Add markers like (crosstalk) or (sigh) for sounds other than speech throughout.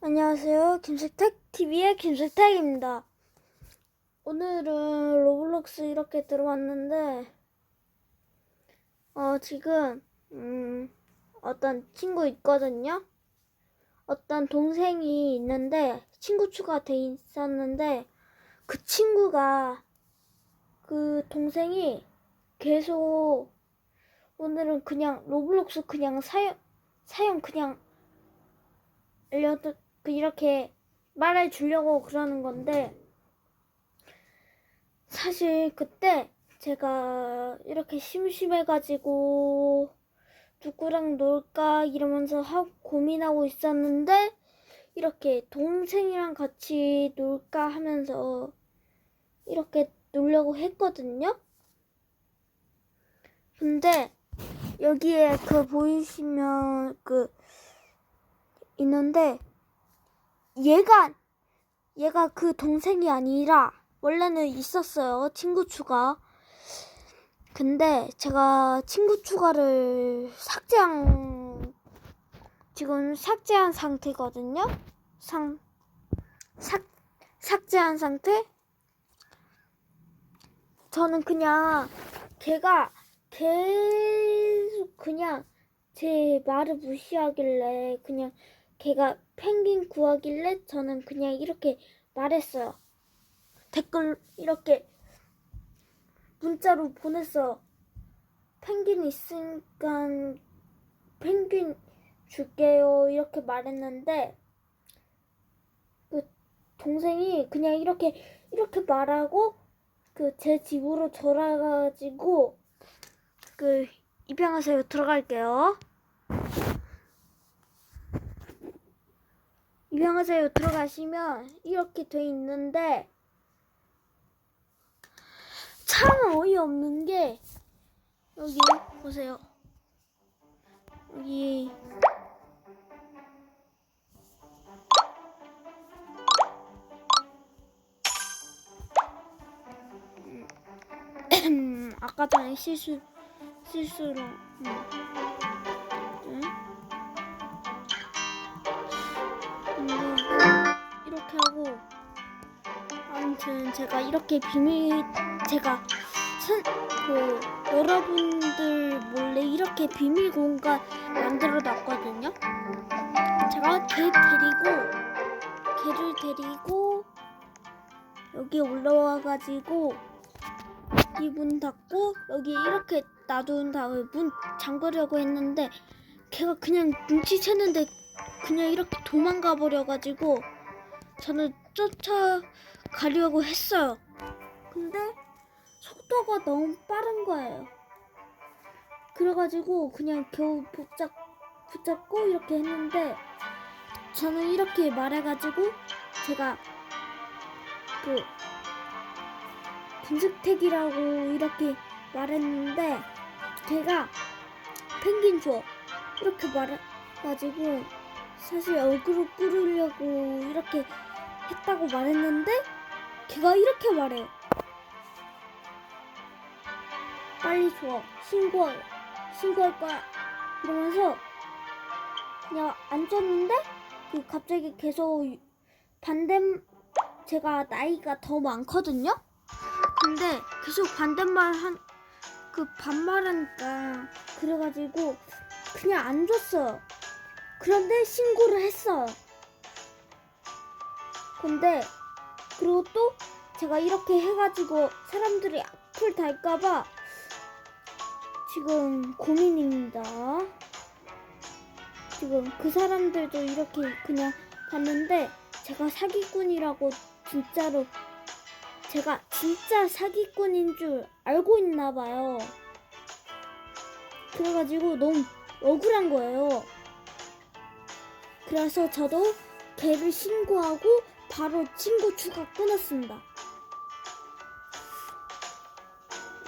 안녕하세요. 김색택 TV의 김색택입니다. 오늘은 로블록스 이렇게 들어왔는데, 어, 지금, 음, 어떤 친구 있거든요? 어떤 동생이 있는데, 친구 추가돼 있었는데, 그 친구가, 그 동생이 계속, 오늘은 그냥 로블록스 그냥 사용, 사용 그냥 알려드, 그 이렇게 말해 주려고 그러는 건데, 사실 그때 제가 이렇게 심심해가지고 누구랑 놀까 이러면서 하고 고민하고 있었는데, 이렇게 동생이랑 같이 놀까 하면서 이렇게 놀려고 했거든요? 근데 여기에 그 보이시면 그 있는데 얘가 얘가 그 동생이 아니라 원래는 있었어요 친구 추가. 근데 제가 친구 추가를 삭제한 지금 삭제한 상태거든요? 상 삭, 삭제한 상태? 저는 그냥 걔가 계속 그냥 제 말을 무시하길래 그냥 걔가 펭귄 구하길래 저는 그냥 이렇게 말했어요. 댓글 이렇게 문자로 보냈어. 펭귄 있으니까 펭귄 줄게요. 이렇게 말했는데 그 동생이 그냥 이렇게 이렇게 말하고 그 제 집으로 돌아가가지고 그 입양하세요 들어갈게요. 입양하세요 들어가시면 이렇게 돼 있는데 참 어이없는 게 여기 보세요. 여기 음, (coughs) 아까 전에 실수 실수로 음. 아무튼 제가 이렇게 비밀 제가 선, 그 여러분들 몰래 이렇게 비밀 공간 만들어 놨거든요. 제가 걔 데리고 걔를 데리고 여기 올라와 가지고 이 문 닫고 여기 이렇게 놔둔 다음에 문 잠그려고 했는데 걔가 그냥 눈치챘는데 그냥 이렇게 도망가 버려가지고 저는 쫓아 가려고 했어요. 근데 속도가 너무 빠른 거예요. 그래가지고 그냥 겨우 붙잡, 붙잡고 이렇게 했는데 저는 이렇게 말해가지고 제가 그 분식택이라고 이렇게 말했는데 걔가 펭귄 줘 이렇게 말해가지고 사실 얼굴을 끌으려고 이렇게 했다고 말했는데 걔가 이렇게 말해요 빨리 줘 신고해 신고할 거야 이러면서 그냥 안 줬는데 그 갑자기 계속 반대 제가 나이가 더 많거든요 근데 계속 반대말 한 그 반말하니까 그래가지고 그냥 안 줬어요. 그런데 신고를 했어요. 근데 그리고 또 제가 이렇게 해가지고 사람들이 악플 달까봐 지금 고민입니다. 지금 그 사람들도 이렇게 그냥 봤는데 제가 사기꾼이라고 진짜로 제가 진짜 사기꾼인 줄 알고 있나 봐요. 그래가지고 너무 억울한 거예요. 그래서 저도 걔를 신고하고 바로 친구 추가 끊었습니다.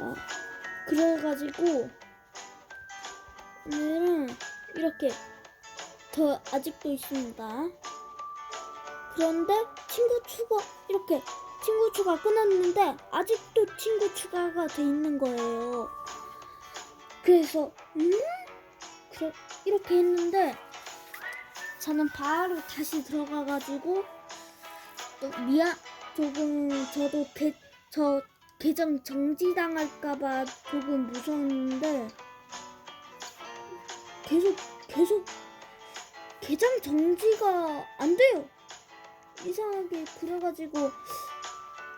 어, 그래가지고 오늘은 이렇게 더 아직도 있습니다. 그런데 친구 추가 이렇게 친구 추가 끊었는데 아직도 친구 추가가 돼 있는 거예요. 그래서 음? 그래 이렇게 했는데 저는 바로 다시 들어가가지고 또 미안 조금 저도 개, 저 계정 정지당할까봐 조금 무서웠는데 계속 계속 계정 정지가 안 돼요. 이상하게 그래가지고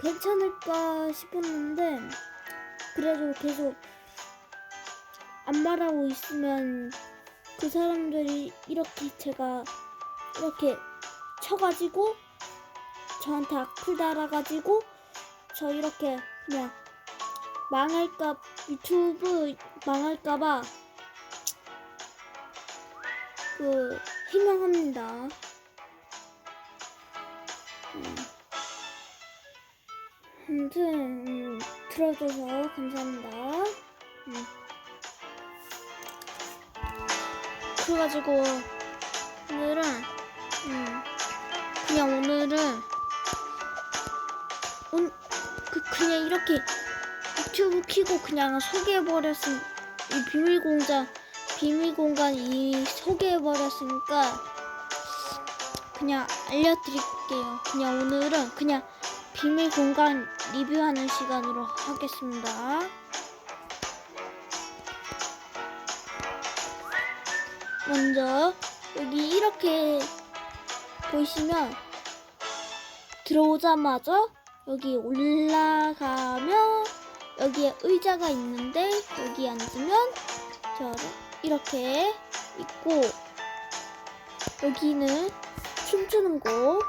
괜찮을까 싶었는데 그래도 계속 안 말하고 있으면 그 사람들이 이렇게 제가 이렇게 쳐가지고 저한테 악플 달아가지고 저 이렇게 그냥 망할까 유튜브 망할까봐 그 해명합니다. 음. 아무튼 음, 들어줘서 감사합니다. 음. 그래가지고 오늘은 음, 그냥 오늘은 온, 그 그냥 이렇게 유튜브 키고 그냥 소개해버렸음 이 비밀 공간 이 소개해버렸으니까 그냥 알려드릴게요. 그냥 오늘은 그냥 비밀 공간 리뷰하는 시간으로 하겠습니다. 먼저 여기 이렇게 보시면 들어오자마자 여기 올라가면 여기에 의자가 있는데 여기 앉으면 저 이렇게 있고 여기는 춤추는 곳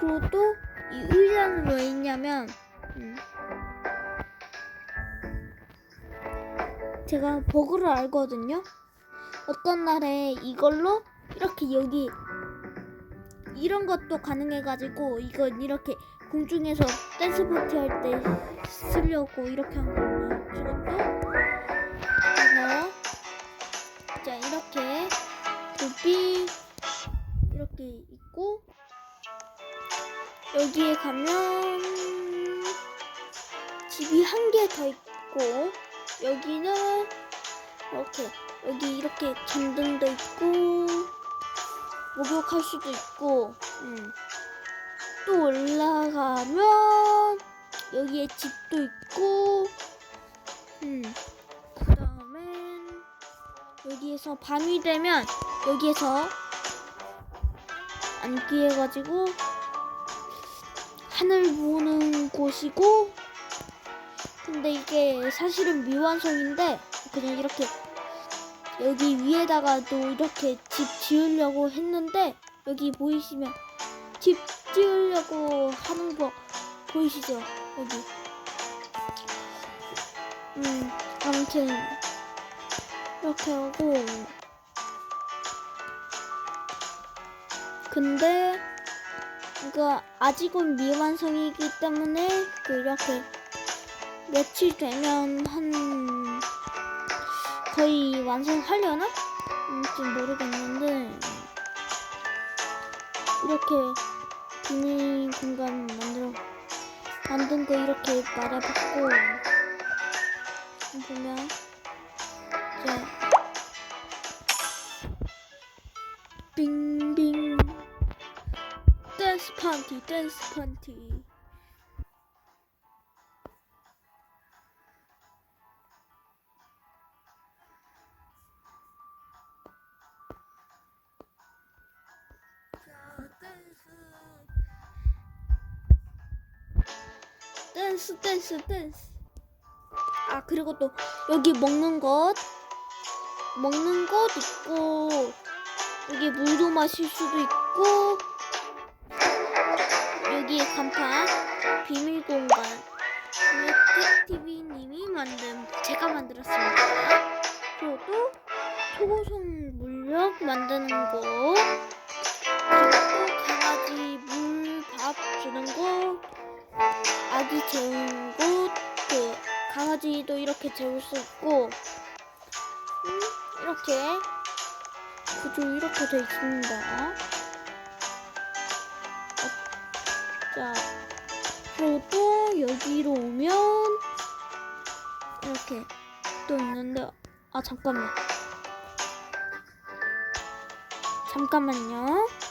그리고 또 이 의자는 왜 있냐면 음, 제가 버그를 알거든요. 어떤 날에 이걸로 이렇게 여기 이런 것도 가능해가지고 이건 이렇게 공중에서 댄스 파티 할 때 쓰려고 이렇게 한 거예요. 그래서 자 이렇게 도비 이렇게 있고 여기에 가면 집이 한 개 더 있고 여기는 이렇게 여기 이렇게 전등도 있고 목욕할 수도 있고 음. 또 올라가면 여기에 집도 있고 음. 그 다음엔 여기에서 밤이 되면 여기에서 앉기 해가지고 하늘 보는 곳이고 근데 이게 사실은 미완성인데 그냥 이렇게 여기 위에다가도 이렇게 집 지으려고 했는데 여기 보이시면 집 지으려고 하는 거 보이시죠? 여기. 음 아무튼 이렇게 하고. 근데 이거 아직은 미완성이기 때문에 그 이렇게 며칠 되면 한 거의 완성하려나? 아무튼 모르겠는데. 이렇게 비밀 공간 만들어 만든 거 이렇게 말아봤고 보면 이제 빙빙. 댄스 파티 댄스 파티 댄스 댄스 댄스. 아 그리고 또 여기 먹는 것. 먹는 것 있고 여기 물도 마실 수도 있고 여기 간판 비밀 공간. TV님이 만든 제가 만들었습니다. 그리고 또 초고속 물력 만드는 거. 그리고 또 강아지 재우는 곳, 그 강아지도 이렇게 재울 수 있고, 음, 이렇게 구조 이렇게 돼 있습니다. 어, 자, 그리고 또 여기로 오면 이렇게 또 있는데, 아 잠깐만. 잠깐만요.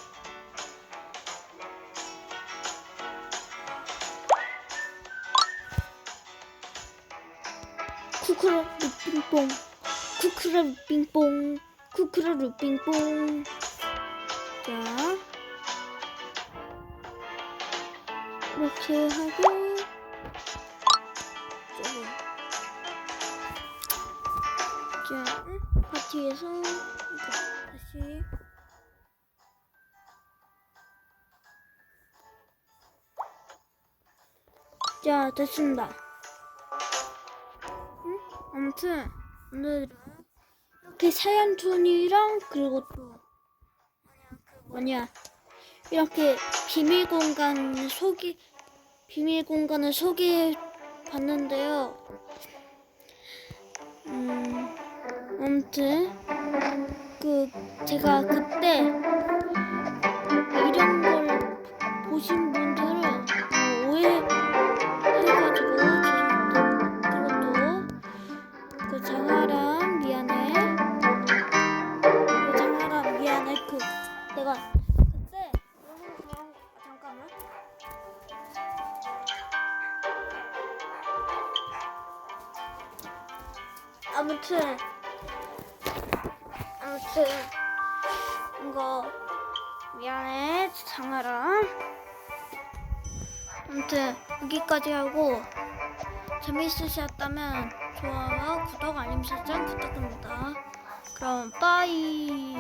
쿠크라 루빙뽕. 쿠크라 루빙뽕. 쿠크라 루빙뽕. 자. 이렇게 하고. 자, 자 파티에서 다시. 자 됐습니다. 응? 아무튼 오늘은 이렇게 사연툰이랑 그리고 또 뭐냐 이렇게 비밀 공간 소개 비밀 공간을 소개해 봤는데요. 음 아무튼 그 제가 그때 아무튼 아무튼 이거 미안해 장아랑 아무튼 여기까지 하고 재미있으셨다면 좋아요와 구독 알림 설정 부탁드립니다. 그럼 빠이